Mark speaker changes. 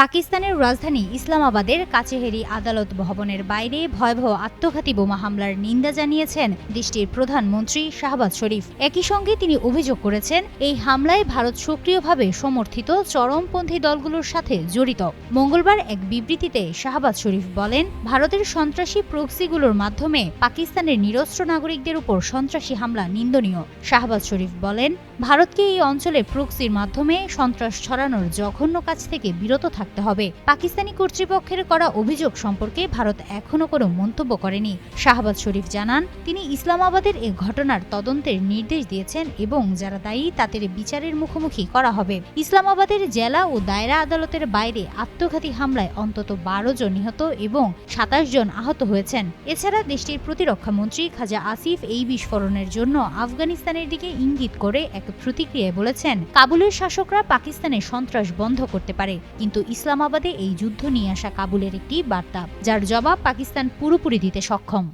Speaker 1: পাকিস্তানের রাজধানী ইসলামাবাদের কাচেহেরি আদালত ভবনের বাইরে ভয়াবহ আত্মঘাতী বোমা হামলার নিন্দা জানিয়েছেন দেশটির প্রধানমন্ত্রী শাহবাজ শরীফ। একই সঙ্গে তিনি অভিযোগ করেছেন, এই হামলায় ভারত সক্রিয়ভাবে সমর্থিত চরমপন্থী দলগুলোর সাথে জড়িত। মঙ্গলবার এক বিবৃতিতে শাহবাজ শরীফ বলেন, ভারতের সন্ত্রাসী প্রক্সিগুলোর মাধ্যমে পাকিস্তানের নিরস্ত্র নাগরিকদের উপর সন্ত্রাসী হামলা নিন্দনীয়। শাহবাজ শরীফ বলেন, ভারতকে এই অঞ্চলে প্রক্সির মাধ্যমে সন্ত্রাস ছড়ানোর জঘন্য কাজ থেকে বিরত থাকতে হবে। পাকিস্তানি কর্তৃপক্ষের করা অভিযোগ সম্পর্কে ভারত এখনও কোনো মন্তব্য করেনি। শাহবাজ শরীফ জানান, তিনি ইসলামাবাদের এ ঘটনার তদন্তের নির্দেশ দিয়েছেন এবং যারা দায়ী তাদের বিচারের মুখোমুখি করা হবে। ইসলামাবাদের জেলা ও দায়রা আদালতের বাইরে আত্মঘাতী হামলায় অন্তত বারো জন নিহত এবং সাতাশ জন আহত হয়েছেন। এছাড়া দেশটির প্রতিরক্ষা মন্ত্রী খাজা আসিফ এই বিস্ফোরণের জন্য আফগানিস্তানের দিকে ইঙ্গিত করে এক প্রতিক্রিয়ায় বলেছেন, কাবুলের শাসকরা পাকিস্তানের সন্ত্রাস বন্ধ করতে পারে, কিন্তু ইসলামাবাদে এই যুদ্ধ নিয়ে আসা কাবুলের একটি বার্তা যার জবাব পাকিস্তান পুরোপুরি দিতে সক্ষম।